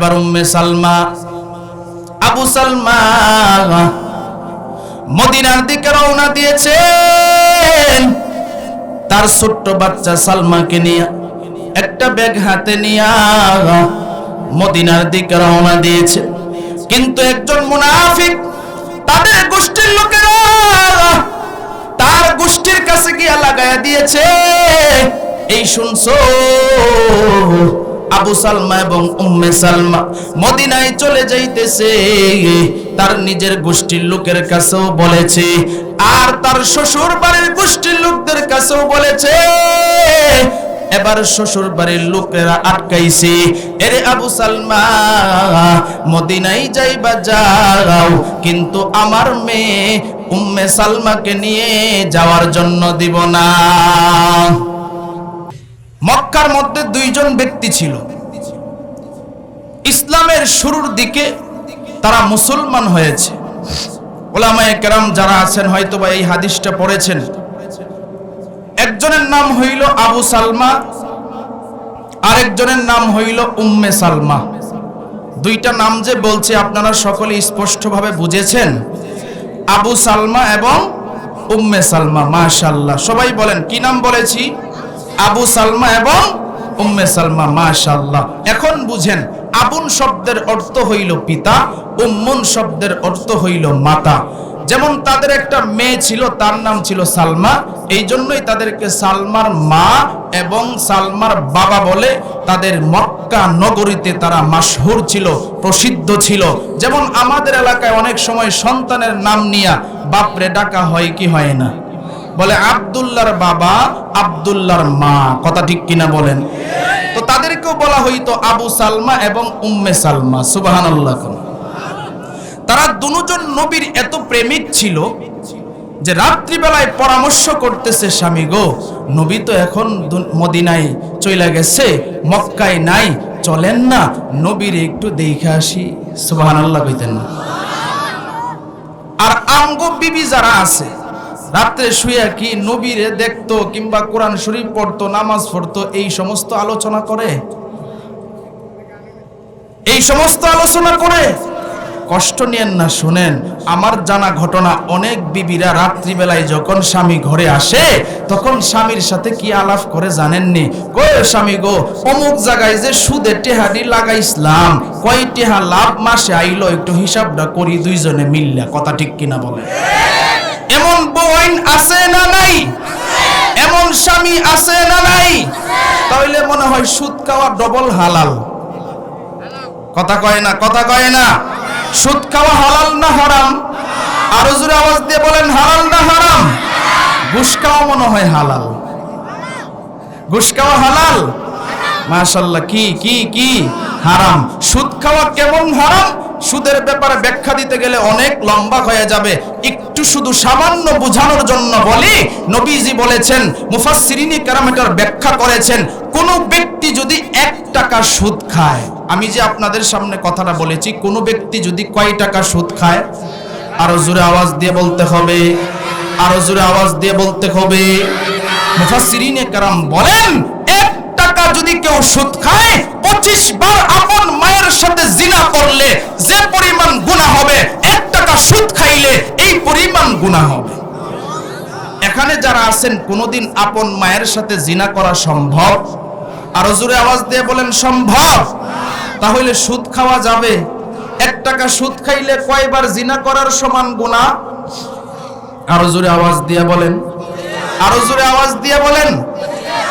এবার উম্মে সালমা, আবু সালমা মদিনার দিকে রওনা দিয়েছেন তার ছোট্ট বাচ্চা সালমাকে নিয়ে, একটা ব্যাগ হাতে নিয়ে মদিনার দিকে রওনা দিয়েছে। কিন্তু একজন মুনাফিক তাদের গোষ্ঠীর লোকেরা তার গোষ্ঠীর কাছে গিয়া লাগায়া দিয়েছে। এই শুনছো? আবু সালমা এবং উম্মে সালমা মদিনায় চলে যাইতেছে। তার নিজের গোষ্ঠীর লোকের কাছেও বলেছে, আর তার শ্বশুর বাড়ির গোষ্ঠীর লোকদের কাছেও বলেছে। এবার শ্বশুর বাড়ির লোকেরা আটকাইছে, এরে আবু সালমা, মদিনায় যাইবা যাও, কিন্তু আমার মেয়ে উম্মে সালমাকে নিয়ে যাওয়ার জন্য দিব না। মক্কার মধ্যে দুইজন ব্যক্তি ছিল। ইসলামের শুরুর দিকে তারা মুসলমান হয়েছে। ওলামায়ে কেরাম যারা আছেন হয়তো বা এই হাদিসটা পড়েছেন। একজনের নাম হইল আবু সালমা, আরেকজনের নাম হইল উম্মে সালমা। দুইটা নাম যে বলছে, আপনারা সকলে স্পষ্টভাবে বুঝেছেন। আবু সালমা এবং উম্মে সালমা মাশাল্লাহ সবাই বলেন, কি নাম বলেছি? আবু সালমা এবং উম্মে সালমা মাশাল্লাহ এখন বুঝেন, আবুন শব্দের অর্থ হইল পিতা, উম্মুন শব্দের অর্থ হইল মাতা। যেমন তাদের একটা মেয়ে ছিল, তার নাম ছিল সালমা। এই জন্যই তাদেরকে সালমার মা এবং সালমার বাবা বলে তাদের মক্কা নগরীতে তারা মাসহুর ছিল, প্রসিদ্ধ ছিল। যেমন আমাদের এলাকায় অনেক সময় সন্তানের নাম নিয়া বাপরে ডাকা হয় কি হয় না? বলে, আবদুল্লাহর বাবা, আবদুল্লাহর মা। কথা ঠিক কিনা বলেন? তো তাদেরকেও বলা হইতো আবু সালমা এবং উম্মে সালমা, সুবাহানাল্লাহ তারা দুজন নবীর এত প্রেমিক ছিল যে রাত্রিবেলায় পরামর্শ করতেছে, স্বামী গো, নবী তো এখন মদিনায় চলে গেছে, মক্কায় নাই, চলেন না, নবীর একটু দেখে আসি। সুবাহান আল্লাহ না। আর আমগো বিবি যারা আছে রাত্রে শুয়ে কি নবীরে দেখতো কিংবা কোরআন শরীফ পড়তো, নামাজ পড়তো, এই সমস্ত আলোচনা করে? এই সমস্ত আলোচনা করে? কষ্ট নিয়েন না, শুনেন, আমার জানা ঘটনা, অনেক বিবিরা রাত্রিবেলায় যখন স্বামী ঘরে আসে, তখন স্বামীর সাথে কি আলাপ করে জানেননি? কই স্বামী গো, অমুক জায়গায় যে সুদে টেহাডি লাগাইছিলাম, কয় টেহা লাভ মাসে আইলো, একটু হিসাবটা করি, দুইজনে মিললা, কথা ঠিক কিনা বলে। এমন বইন আছে না নাই? এমন স্বামী আছে না নাই? তাহলে মনে হয় সুদ খাওয়া ডবল হালাল। কথা কয় না, কথা কয় না। সুদ খাওয়া হালাল না হারাম? আরও জোরে আওয়াজ দিয়ে বলেন, হালাল না হারাম? ঘুষ খাওয়া মনে হয় হালাল। ঘুষ খাওয়া হালাল? মাশাল্লাহ কি কি কি? হারাম। সুদ খাওয়া কেমন হারাম? সুদের ব্যাপারে ব্যাখ্যা দিতে গেলে অনেক লম্বা হয়ে যাবে। একটু শুধু সামান্য বোঝানোর জন্য বলি, নবীজি বলেছেন, মুফাসসিরিনি কেরাম এটার ব্যাখ্যা করেছেন, কোন ব্যক্তি যদি এক টাকা সুদ খায়, আমি যে আপনাদের সামনে কথাটা বলেছি, কোন ব্যক্তি যদি কয় টাকা সুদ খায়, আরও জোরে আওয়াজ দিয়ে বলতে হবে, আরও জোরে আওয়াজ দিয়ে বলতে হবে। মুফাসসিরিনে কেরাম বলেন যদি কেউ সুদ খায়, পঁচিশ বার আপন মায়ের সাথে জিনা করলে যে পরিমাণ গুণা হবে, এক টাকা সুদ খাইলে এই পরিমাণ গুণা হবে। এখানে যারা আছেন, কোনোদিন আপন মায়ের সাথে জিনা করা সম্ভব? আরও জোরে আওয়াজ দিয়ে বলেন, সম্ভব? তাহলে সুদ খাওয়া যাবে। এক টাকা সুদ খাইলে কয়বার জিনা করার সমান গুণা আরও জোরে আওয়াজ দিয়ে বলেন। আরও জোরে আওয়াজ দিয়ে বলেন।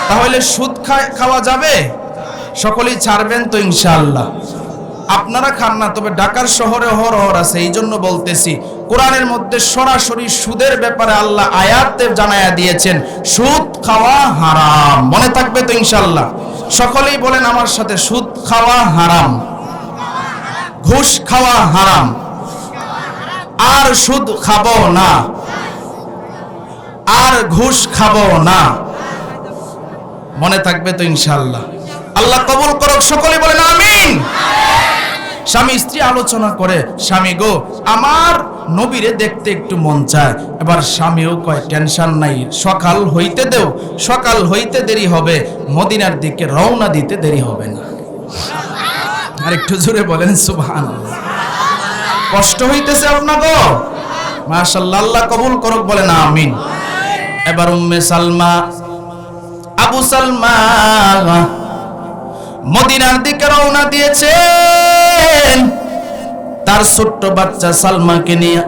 তাহলে সুদ খাওয়া যাবে? সকলেই ছাড়বেন তো ইনশাআল্লাহ। আপনারা খান না, তবে ঢাকার শহরে হর হর আছে এই জন্য বলতেছি, কোরআনের মধ্যে সরাসরি সুদের ব্যাপারে আল্লাহ আয়াতে জানায়া দিয়েছেন, সুদ খাওয়া হারাম। মনে থাকবে তো ইনশাআল্লাহ? সকলেই বলেন আমার সাথে, সুদ খাওয়া হারাম। ঘুষ খাওয়া হারাম। আর সুদ খাব না। আর ঘুষ খাব না। মনে থাকবে তো ইনশাআল্লাহ। আল্লাহ কবুল করুক, সকলে বলেন আমিন। স্বামী স্ত্রী আলোচনা করে, স্বামী গো, আমার নবীরে দেখতে একটু মন চায়। এবার স্বামীও কয়, টেনশন নাই, সকাল হইতে দেও, সকাল হইতে দেরি হবে, মদিনার দিকে রওনা দিতে দেরি হবে না। আর একটু জোরে বলেন সুবহান কষ্ট হইতেছে আপনাকে মাশাল্লাহ আল্লাহ কবুল করুক, বলেন আমিন। এবার উম্মে সালমা আবু সালমা মদিনার দিকে রওনা দিয়েছেন তার ছোট্ট বাচ্চা সালমাকে নিয়ে,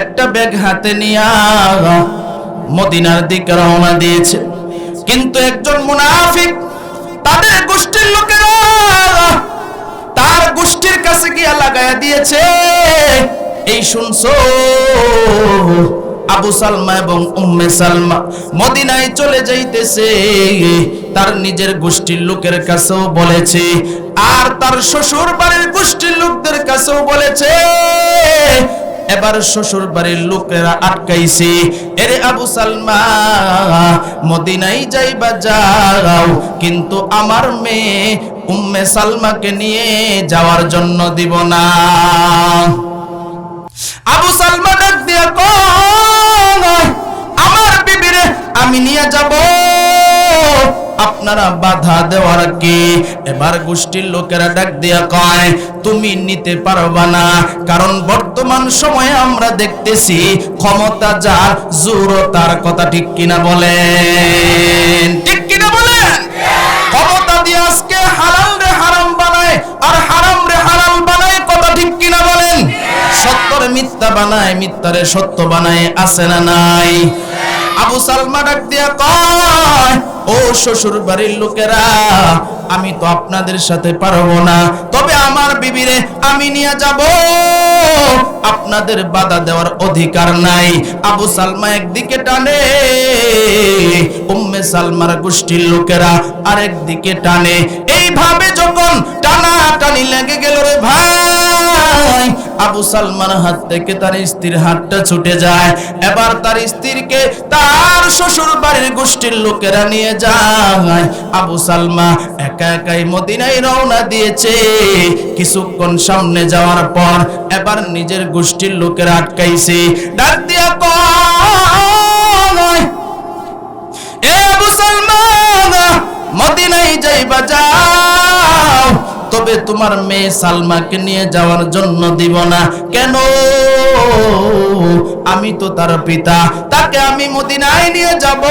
একটা ব্যাগ হাতে নিয়ে মদিনার দিকে রওনা দিয়েছে। কিন্তু একজন মুনাফিক তাদের গোষ্ঠীর লোকেরা তার গোষ্ঠীর কাছে গিয়া লাগায়া দিয়েছে। এই শুনছো? আবু সালমা এবং উম্মে সালমা মদিনায় চলে যাইতেছে। তার নিজের গোষ্ঠীর লোকের কাছেও বলেছে, আর তার শ্বশুর বাড়ির গোষ্ঠীর লোকদের কাছেও বলেছে। এবার শ্বশুর বাড়ির লোকেরা আটকাইছে, এরে আবু সালমা, মদিনায় যাইবা যাও, কিন্তু আমার মেয়ে উম্মে সালমাকে নিয়ে যাওয়ার জন্য দিব না। আবু সালমা ডাক দিয়া আমার বিবিরে আমি নিয়ে যাব। আপনারা বাধা দেওয়ার কি? এবার গোষ্ঠীর লোকেরা ডাক দিয়া কয়, তুমি নিতে পারবা না। কারণ বর্তমান সময়ে আমরা দেখতেছি ক্ষমতা যার জোর তার কথা ঠিক কিনা বলেন। ঠিক কিনা বলেন? সত্যরে মিথ্যা বানায়, মিথ্যারে সত্য বানায়, আছে না নাই? আবু সালমা ডাক দিয়া কয়, ও শ্বশুর বাড়ির লোকেরা, আমি তো আপনাদের সাথে পারব না। তবে আমার বিবিরে আমি নিয়ে যাব। আপনাদের বাধা দেওয়ার অধিকার নাই। আবু সালমা একদিকে টানে, উম্মে সালমার গোষ্ঠীর লোকেরা আরেক দিকে টানে। এইভাবে যখন টানা টানি লেগে গেল রে ভাই আবু সালমান হাত থেকে তার স্ত্রীর হাতটা ছুটে যায়। এবার তার স্ত্রীকে তার শ্বশুর বাড়ির গোষ্ঠীর লোকেরা নিয়ে যায়। আবু সালমা একা একাই মদিনায় রওনা দিয়েছে। কিছুক্ষণ সামনে যাওয়ার পর এবার নিজের গোষ্ঠীর লোকেরা আটকাইছে। ডাক দিয়া এ আবু মদিনায় যাইবা যাও তবে তোমার মেয়ে সালমাকে নিয়ে যাওয়ার জন্য দিব না। কেন? আমি তো তার পিতা, তাকে আমি মদিনায় নিয়ে যাব।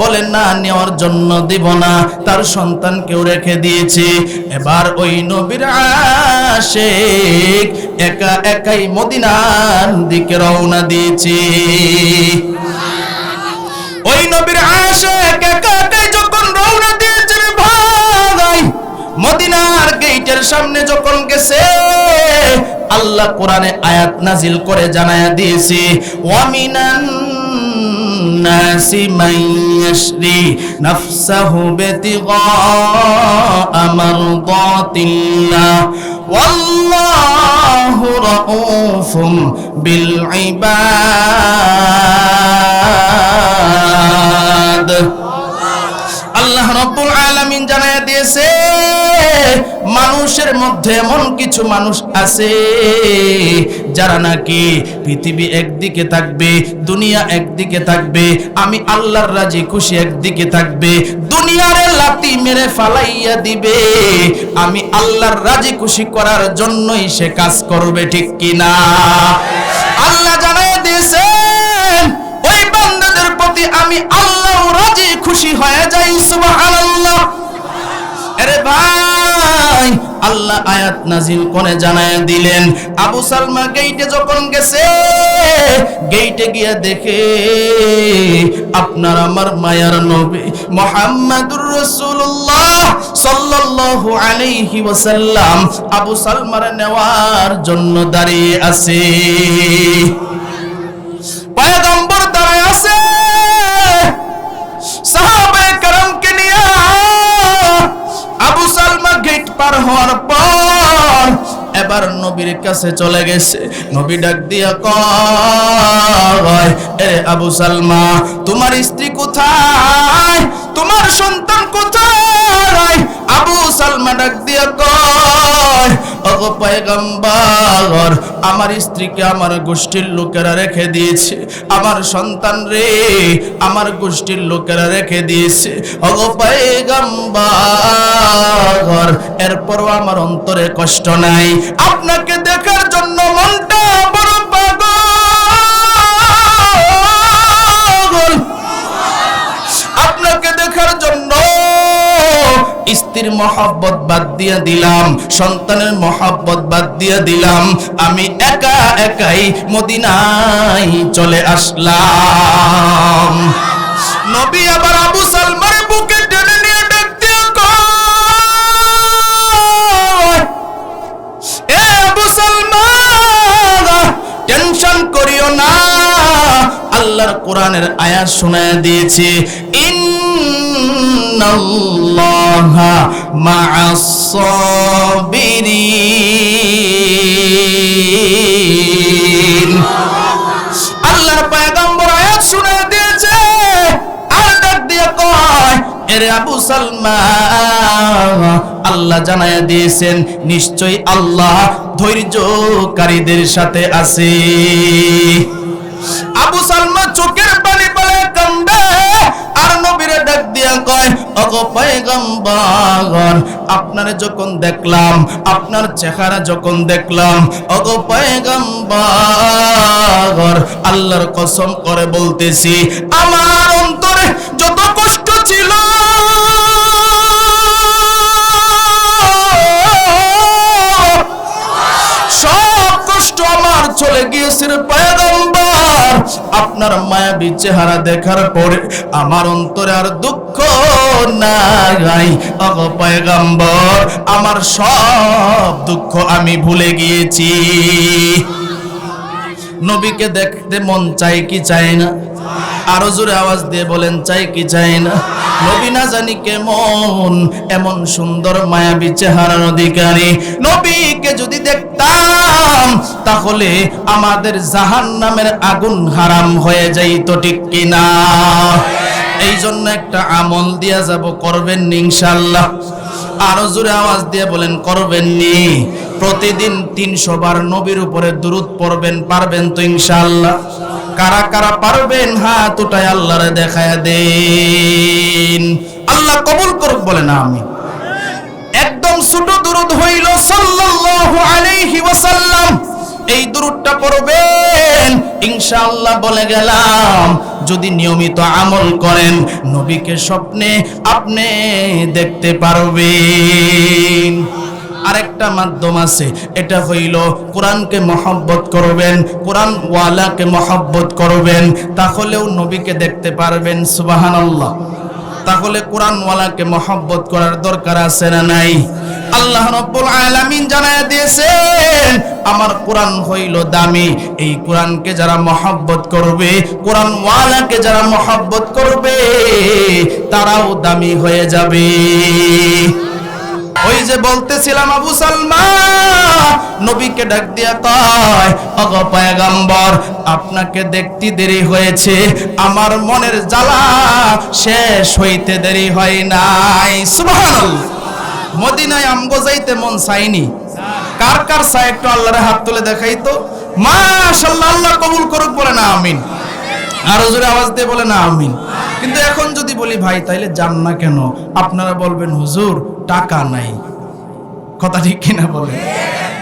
বলেন না, নেওয়ার জন্য দিব না। তার সন্তানকেও রেখে দিয়েছি। এবার ওই নবীর আশেক একা একাই মদিনার দিকে রওনা দিয়েছি। ওই নবীর আশেক একা মদিনার গেইটের সামনে যখন গেছে, আল্লাহ কোরআনে আয়াত নাজিল করে জানায়া দিয়েছি, ওয়ামিনান নাসি বিল আল্লাহ রাব্বুল আলামিন জানায়া দিয়েছে মানুষের মধ্যে এমন কিছু মানুষ আছে যারা নাকি পৃথিবী একদিকে থাকবে, দুনিয়া একদিকে থাকবে, আমি আল্লাহর রাজি খুশি একদিকে থাকবে, দুনিয়ারে লাতি মেরে ফালাইয়া দিবে। আমি আল্লাহর রাজি খুশি করার জন্যই সে কাজ করবে, ঠিক কিনা? আল্লাহ জানাই দিয়েছেন, ওই বান্দাদের প্রতি আমি আল্লাহ রাজি খুশি হয়ে যাই, সুবহানাল্লাহ। আরে ভাই! আল্লাহ আয়াত নাজিল করে জানায় দিলেন, আবু সালমা গেইটে যখন গেছে গেইটে গিয়ে দেখে, আপনার আমার মায়ার নবী মোহাম্মদুর রাসূলুল্লাহ সাল্লাল্লাহু আলাইহি ওয়াসাল্লাম আবু সালমার নেওয়ার জন্য দাঁড়িয়ে আছে। পয়গম্বর নবীর কাছে চলে গেছে। নবী ডাক দিয়া কয় এ আবু সালমা, তোমার স্ত্রী কোথায়? তোমার সন্তান কোথায়? আবু সালমা ডাক দিয়া কয় পয়গম্বর, আমার স্ত্রীকে আমার গোষ্ঠীর লোকেরা রেখে দিয়েছে। আমার সন্তান রে, আমার গোষ্ঠীর লোকেরা রেখে দিয়েছে। অগো পয়গম্বর, এরপরও আমার অন্তরে কষ্ট নাই। আপনাকে দেখার জন্য স্ত্রীর মহাব্বত বাদ দিয়ে দিলাম, সন্তানের মহাব্বত বাদ দিয়ে দিলাম। আমি একা একাই মদিনায় চলে আসলাম। নবী আবার আবু সালমার বুকে টেনে নিয়ে ডাক দিয়ে এ আবু সালমান, টেনশন করিও না। আল্লাহর কোরআনের আয়াত শোনায় দিয়েছে। ইন্নাল্লাহা মা'আস সাবিরিন আল্লাহর পয়গম্বর দিয়েছে, আর ডাক দিয়ে কয়, এরে আবু সালমান, আল্লাহ জানায় দিয়েছেন, নিশ্চয়ই আল্লাহ ধৈর্যকারীদের সাথে আছে। আবু সালমা চোখের দিয়া কয় পয়গম্বর, আপনার যখন দেখলাম, আপনার চেহারা যখন দেখলাম, ওগো পয়গম্বর, আল্লাহর কসম করে বলতেছি, আমার আপনার মায়াবী চেহারা দেখার পরে আমার অন্তরে আর দুঃখ নাই। অগ পয়গম্বর, আমার সব দুঃখ আমি ভুলে গিয়েছি। নবীকে দেখতে মন চাই কি চায় না? আরও জোরে আওয়াজ দিয়ে বলেন চাই কি চাই না? নবী না জানি কেমন, এমন সুন্দর, মায়াবী চেহারার অধিকারী। নবীকে যদি দেখতাম, তাহলে আমাদের জাহান নামের আগুন হারাম হয়ে যাইতো, ঠিক কিনা এই জন্য একটা আমল দিয়া যাব, করবেন ইনশাল্লাহ আরও জোরে আওয়াজ দিয়ে বলেন, করবেন নি। প্রতিদিন তিনশো বার নবীর উপরে দুরুদ পড়বেন, পারবেন তো ইনশাল্লাহ কারা কারা পারবেন, হাত উঠায় আল্লাহরে দেখায় দেন। আল্লাহ কবুল করুক বলে না আমি একদম ছোট দুরুদ হইল সাল্লাল্লাহু আলাইহি ওয়াসাল্লাম। এই দুরুদটা পড়বেন, ইনশাআল্লাহ বলে গেলাম, যদি নিয়মিত আমল করেন, নবীকে স্বপ্নে আপনি দেখতে পারবেন। আরেকটা মাধ্যম আছে, এটা হইল কোরআনকে মহব্বত করবেন কোরআন ওয়ালাকে মহব্বত করবেন, তাহলেও নবীকে দেখতে পারবেন, সুবাহানাল্লাহ। তাহলে কোরআনওয়ালাকে মহব্বত করার দরকার আছে না নাই? আল্লাহ রব্বুল আলামিন জানায় দিয়েছেন, আমার কোরআন হইল দামি, এই কোরআনকে যারা মহব্বত করবে, কোরআনওয়ালাকে যারা মহব্বত করবে, তারাও দামি হয়ে যাবে। ওই যে বলতেছিলাম আবু সালমা, নবীকে ডাক দিয়া কয় অগ পয়গম্বর, আপনাকে দেখতে দেরি হয়েছে, আমার মনের জ্বালা শেষ হইতে দেরি হয় নাই। সুবহানাল্লাহ। মদিনায় আমগো যাইতে মন চাইনি কার কার চাই একটু আল্লাহরে হাত তুলে দেখাই তো মাশাআল্লাহ, আল্লাহ কবুল করুক বলে না আমিন। আরও জোরে আওয়াজ দিয়ে বলে না আমিন। কিন্তু এখন যদি বলি, ভাই, তাইলে যান না কেন? আপনারা বলবেন, হুজুর, টাকা নাই। কথা ঠিক কিনা বলে?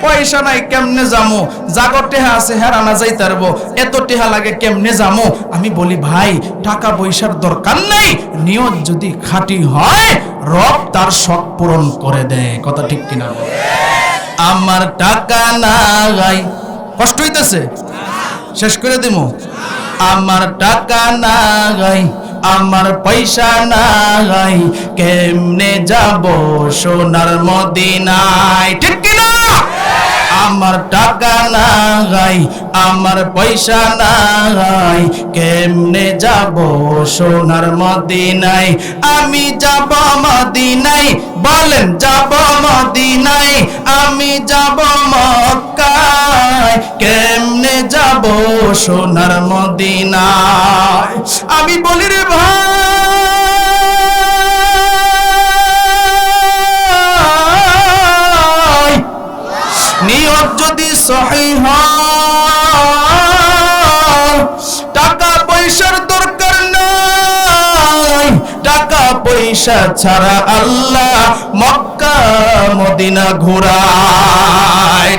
পয়সা নাই, কেমনে যামো? জাগর টেহা আছে হ্যাঁ রানা যাই তারবো। এত টেহা লাগে, কেমনে যামো? আমি বলি, ভাই, টাকা পয়সার দরকার নাই। নিয়ত যদি খাঁটি হয়, রব তার শখ পূরণ করে দেয়। কথা ঠিক কিনা আমার টাকা নাই কষ্ট হইতেছে? শেষ করে দিমু? আমার টাকা নাই আমার পয়সা নাই কেমনে যাব সোনার মদিনায়? ঠিক কিনা? আমার টাকা নাই, আমার পয়সা নাই। কেমনে যাব সোনার মদিনায়? আমি যাব মদিনায়, বলেন যাব মদিনায়। আমি যাব মক্কায়, কেমনে যাব সোনার মদিনায়? আমি বলি রে ভাই যদি সহি টাকা পয়সার দরকার নাই। টাকা পয়সা ছাড়া আল্লাহ মক্কা মদিনা ঘোরায়।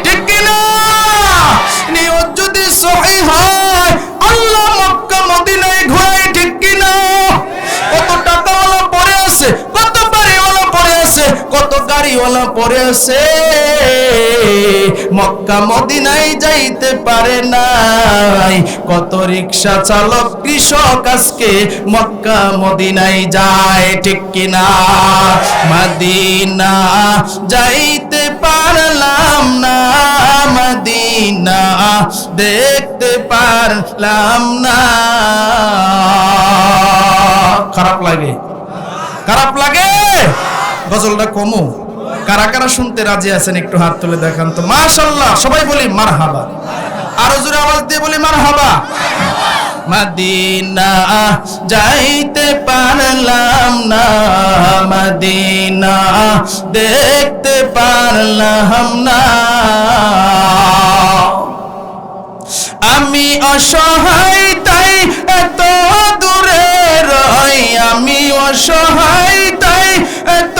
কত গাড়িওয়ালা পড়ে আছে মক্কা মদিনায় যাইতে পারে নাই। কত রিক্সা চালক, কৃষক আজকে মক্কা মদিনায় যায়, ঠিক কিনা? মদিনা যাইতে পারলাম না, মদিনা দেখতে পারলাম না। খারাপ লাগে। খারাপ লাগে? গজলটা কমু। কারা কারা শুনতে রাজি আছেন একটু হাত তুলে দেখান তো। মাশাল্লাহ সবাই বলি মার হাবা আরও জোরে আওয়াজ দিয়ে বলি মার হাবা মদিনা যাইতে পারলাম না, মদিনা দেখতে পারলাম না। আমি অসহায়, তাই এত দূরে রই। আমি অসহায়, তাই এত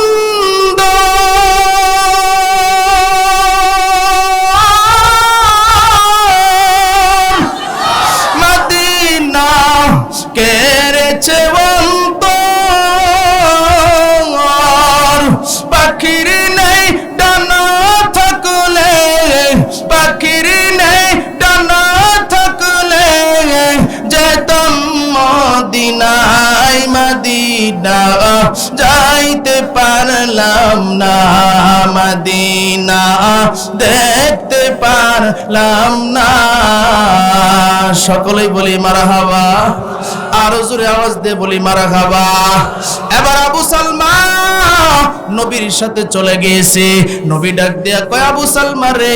মদিনায় মদিনা যাইতে পারলাম না, মদিনা দেখতে পারলাম না। সকলেই বলি মারা হাবা আরও জোরে আওয়াজ দে বলি মারা হাবা এবার আবু সালমা নবীর সাথে চলে গিয়েছে। নবী ডাক দিয়া, কয় আবু সালমা রে,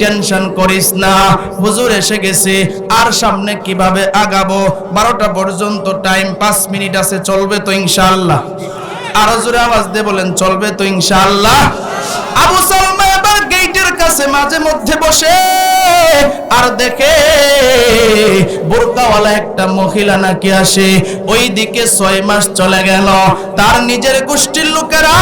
টেনশন করিস না, হুজুর এসে গেছে। আর সামনে কীভাবে আগাবো? বারোটা পর্যন্ত টাইম পাঁচ মিনিট আছে, চলবে তো ইনশাআল্লাহ। আরও জোরে আওয়াজ দিয়ে বলেন, চলবে তো ইনশাআল্লাহ। আবু সালমা এবার গেটের কাছে মাঝে মধ্যে বসে, আর দেখে বোরকাওয়ালা একটা মহিলা নাকি আসে ওই দিকে ছয় মাস চলে গেল। তার নিজের গোষ্ঠীর লোকেরা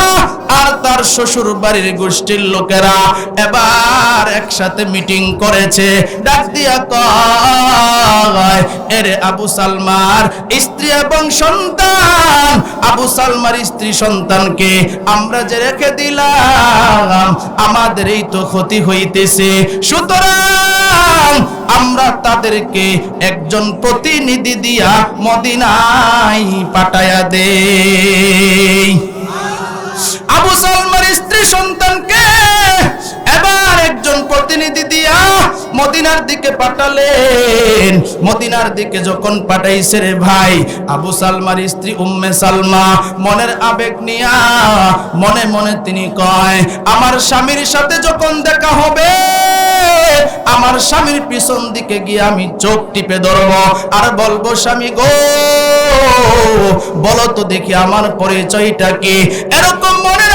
আর তার শ্বশুর বাড়ির গোষ্ঠীর লোকেরা এবার একসাথে মিটিং করেছে। ডাক দিয়া কয় এরে আবু সালমার স্ত্রী এবং সন্তান। আবু সালমার স্ত্রী সন্তানকে আমরা যে রেখে দিলাম আমাদের এই তো ক্ষতি হইতেছে। সুতরাং আমরা তাদেরকে একজন প্রতিনিধি দিয়া মদিনায় পাঠায়া দে আবু সালমার স্ত্রী সন্তানকে একজন প্রতিনিধি দিয়া মদিনার দিকে পাঠালেন। মদিনার দিকে যখন পাঠাইছে রে ভাই, আবু সালমার স্ত্রী উম্মে সালমা মনের আবেগ নিয়া মনে মনে তিনি কয়, আমার স্বামীর সাথে যখন দেখা হবে, আমার স্বামীর পিছন দিকে গিয়ে আমি চোখ টিপে ধরবো। আর বলব, স্বামী গো, বলো তো দেখি আমার পরিচয়টা কি? এরকম নিয়ে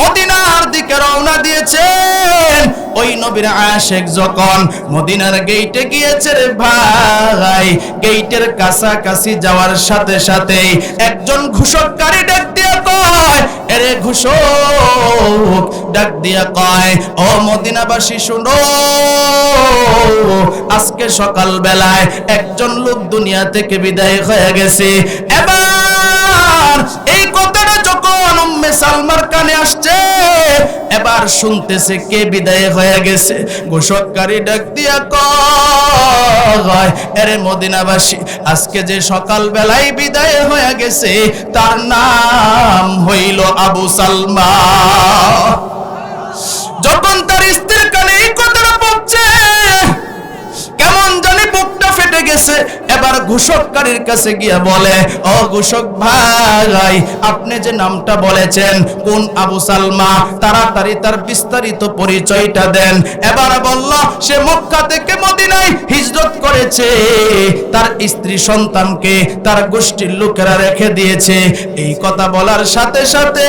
মদিনার দিকে রওনা দিয়েছেন। ওই নবীর আশেক যখন মদিনার গেইটে গিয়েছে রে ভাই গেইটের কাছাকাছি যাওয়ার সাথে সাথে একজন ঘুষককারী ডাক দিয়ে কয়, এরে ঘুষক, ডাক দিয়া কয়, ও মদিনাবাসী শুনো, আজকে সকাল বেলায় একজন লোক দুনিয়া থেকে বিদায় হয়ে গেছে। এবার উম্মে সালমার কানে আসছে। এবার শুনতেছে কে বিদায় হয়ে গেছে। ঘোষককারী ডাক দিয়া কয় মদিনাবাসী, আজকে যে সকাল বেলায় বিদায় হয়ে গেছে, তার নাম হইল আবু সালমা। যখন তার স্ত্রীর কানে কথাটা পড়ছে, কেমন জানি বুকটা ফেটে গেছে। এবার ঘোষককারীর কাছে গিয়ে বলে, ও ঘোষক ভাই, আপনি যে নামটা বলেছেন, কোন আবু সালমা, তাড়াতাড়ি তার বিস্তারিত পরিচয়টা দেন। এবার বলল, সে মক্কা থেকে মদিনায় হিজরত করেছে। তার স্ত্রী সন্তানকে তার গোষ্ঠীর লোকেরা রেখে দিয়েছে। এই কথা বলার সাথে সাথে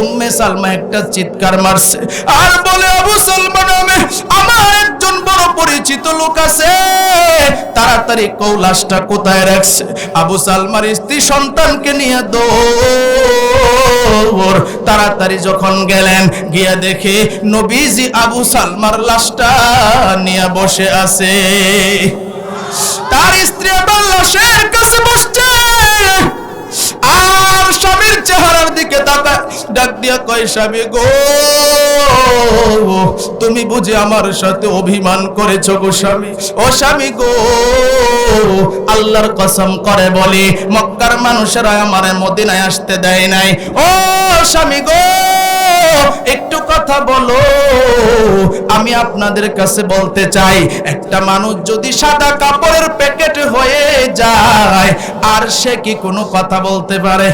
উম্মে সালমা একটা চিৎকার মারছে। আর বলে, আবু সালমা নামে পরিচিত লোক আছে, তাড়াতাড়ি কৌলাসটা কোথায় রাখছে? আবু সালমার স্ত্রী সন্তানকে নিয়ে দৌড়। তাড়াতাড়ি যখন গেলেন, গিয়া দেখে নবীজি আবু সালমার লাশটা নিয়ে বসে আছে। তার স্ত্রী আবার লাশের কাছে বসছে। আর স্বামীর চেহারার দিকে তাকায়। ডাক দিয়া কয়, স্বামী গো, তুমি বুঝে আমার সাথে অভিমান করেছ গো স্বামী। ও স্বামী গো, আল্লাহর কসম করে বলি, মক্কার মানুষেরা আমার মদিনায় আসতে দেয় নাই। ও স্বামী গো একটু কথা বলো। আমি আপনাদের কাছে বলতে চাই, একটা মানুষ যদি সাদা কাপড়ের প্যাকেট হয়ে যায়, আর সে কি কোনো কথা বলতে পারে?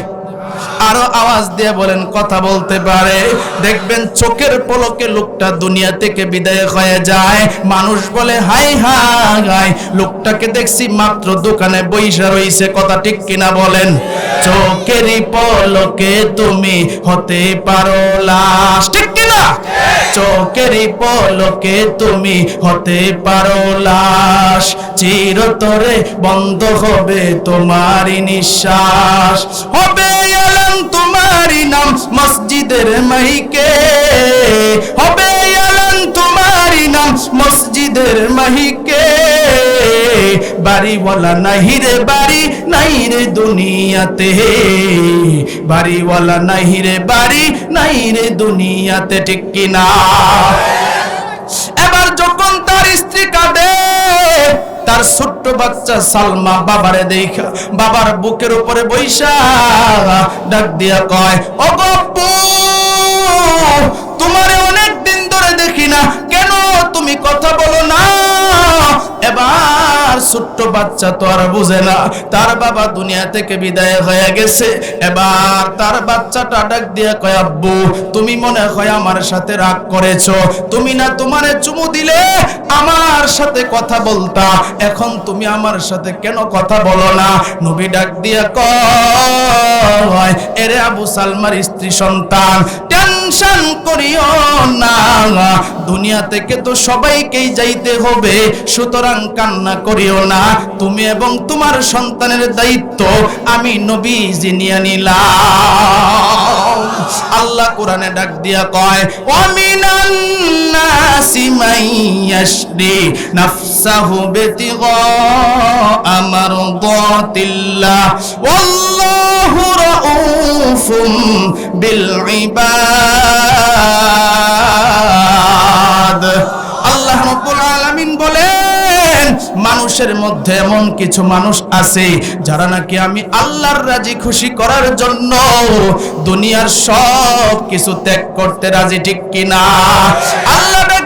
আরও আওয়াজ দিয়ে বলেন, কথা বলতে পারে। দেখবেন চোখের পলকে লোকটা দুনিয়া থেকে বিদায় হয়ে যায়। মানুষ বলে, হাই হাই লোকটাকে দেখছি মাত্র দোকানে বৈশা রইছে, কথা ঠিক কিনা বলেন? চোখেরই পলকে তুমি হতে পারো লাশ, ঠিক কিনা? চোখেরই পলকে তুমি হতে পারো লাশ। চিরতরে বন্ধ হবে তোমারই নিঃশ্বাস। হবে এলাম তোমারই নাম মসজিদের মাইকে হবে এলাম তোমারই নাম মসজিদের মাহিকে। বাড়িওয়ালা নাহি রে বাড়ি নাই রে দুনিয়াতে। বাড়িওয়ালা নাহি রে বাড়ি নাই রে দুনিয়াতে, ঠিক কিনা? এবার যখন তার স্ত্রী কাঁদে, তার ছোট্ট বাচ্চা সালমা বাবারে দেখা, বাবার বুকের উপরে বৈশা ডাক দিয়া কয়, ও গপ্পু তোমারে অনেক দিন ধরে দেখি না। কেন তুমি কথা বলো না? এবার ছোট্ট বাচ্চা তো আর বুঝে না। তার বাবা দুনিয়া থেকে বিদায় হয়ে গেছে। এবার তার বাচ্চাটা ডাক দিয়ে কয়, আব্বু, তুমি মনে হয় আমার সাথে রাগ করেছ। তুমি না তোমারে চুমু দিলে আমার সাথে কথা বলতা। এখন তুমি আমার সাথে কেন কথা বলো না? নবী ডাক দিয়ে কয়, এরে আবু সালমার স্ত্রী সন্তান, টেনশন করিও না। দুনিয়া থেকে তো সবাইকেই যাইতে হবে, সুতরাং কান্না করিও না। তুমি এবং তোমার সন্তানের দায়িত্ব আমি নবী নিয়ে নিলাম। আল্লাহ কোরআনে ডাক দিয়া কয়, ওয়ামিনান নাসি মাইয়াশরি নাফসাহু বিতিগা আমারদাতিল্লাহ ওয়াল্লাহু রাউফুম বিল ইবাদ। আল্লাহ রাব্বুল আলামিন বলেন মানুষের মধ্যে এমন কিছু মানুষ আছে যারা নাকি আমি আল্লাহর রাজি খুশি করার জন্য দুনিয়ার সব কিছু ত্যাগ করতে রাজি ঠিক কিনা? আল্লাহ ডাক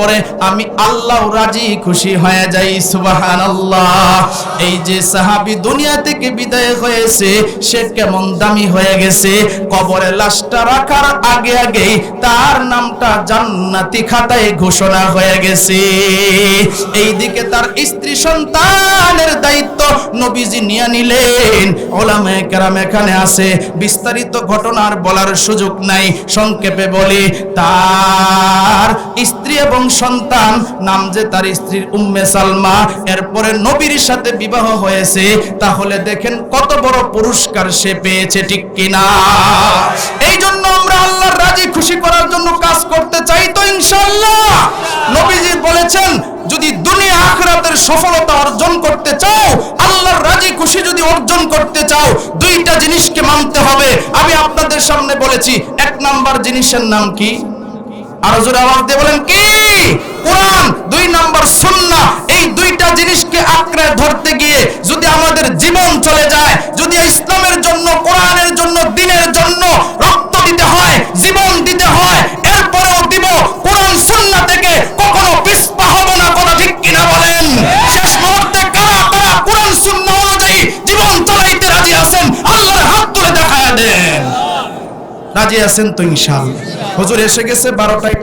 উপরে আমি আল্লাহ রাজি, খুশি হয়ে যাই, সুবহানাল্লাহ। এই যে সাহাবী দুনিয়া থেকে বিদায় হয়েছে, সে কেমন দামি হয়ে গেছে, কবরে লাশটা রাখার আগে আগেই তার নামটা জান্নাতি খাতায় ঘোষণা হয়ে গেছে। এইদিকে তার স্ত্রী সন্তানের দায়িত্ব নবীজি নিয়ে নিলেন। ওলামে কেরাম এখানে আছে, বিস্তারিত ঘটনার বলার সুযোগ নাই, সংক্ষেপে বলি, তার স্ত্রী এবং সন্তান, নাম যে তার স্ত্রীর উম্মে সালমা। এরপরে নবীর সাথে বিবাহ হয়েছে, তাহলে দেখেন কত বড় পুরস্কার সে পেয়েছে, ঠিক কিনা? এই জন্য আমরা আল্লাহর রাজি খুশি করার জন্য কাজ করতে চাই তো ইনশাল্লাহ নবীজি বলেছেন, যদি দুনিয়া আখরাতের সফলতা অর্জন করতে চাও, আল্লাহর রাজি খুশি যদি অর্জন করতে চাও, দুইটা জিনিসকে মানতে হবে। আমি আপনাদের সামনে বলেছি, এক নাম্বার জিনিসের নাম কি? আর জীবন দিতে হয়, জীবন দিতে কোরআন সুন্নাহ থেকে কখনো পিছপা হব না, কথা কিনা বলেন? শেষ মুহূর্তে কারা তারা কোরআন অনুযায়ী জীবন চালাইতে রাজি আছেন? আল্লাহর হাত তুলে দেখায় রাজি আছেন তো ইনশাল হজুর এসে গেছে বারোটায়।